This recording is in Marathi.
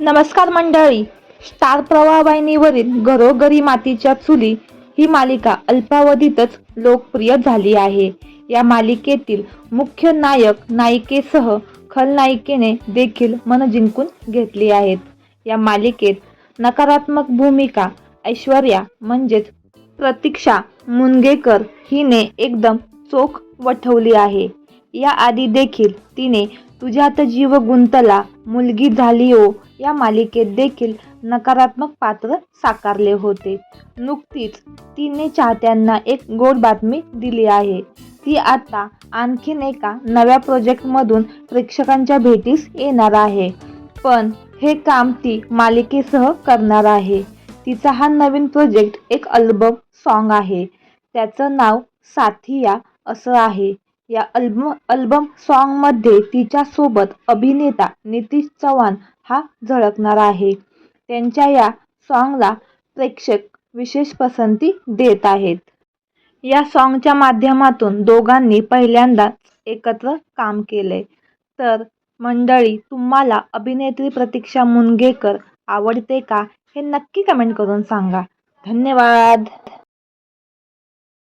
नमस्कार मंडळी. स्टार प्रवाहिनीवरील घरोघरी मातीच्या चुली ही मालिका अल्पावधीतच लोकप्रिय झाली आहे. या मालिकेतील मुख्य नायक नायिकेसह खलनायिकेने देखील मन जिंकून घेतली आहेत. या मालिकेत नकारात्मक भूमिका ऐश्वर्या म्हणजेच प्रतीक्षा मुनगेकर हिने एकदम चोख वठवली आहे. याआधी देखील तिने तुझ्यात जीव गुंतला मुलगी झाली ओ. या मालिकेत देखील नकारात्मक पात्र साकारले होते. नुकतीच तिने चाहत्यांना एक गोड बातमी दिली आहे. ती आता आणखीन एका नव्या प्रोजेक्टमधून प्रेक्षकांच्या भेटीस येणार आहे. पण हे काम ती मालिकेसह करणार आहे. तिचा हा नवीन प्रोजेक्ट एक अल्बम सॉन्ग आहे. त्याचं नाव साथिया असं आहे. या अल्बम अल्बम सॉन्गमध्ये तिच्यासोबत अभिनेता नितीश चव्हाण हा झळकणार आहे. त्यांच्या या सॉन्गला प्रेक्षक विशेष पसंती देत आहेत. या सॉन्गच्या माध्यमातून दोघांनी पहिल्यांदाच एकत्र काम केले तर मंडळी तुम्हाला अभिनेत्री प्रतीक्षा मुनगेकर आवडते का हे नक्की कमेंट करून सांगा. धन्यवाद!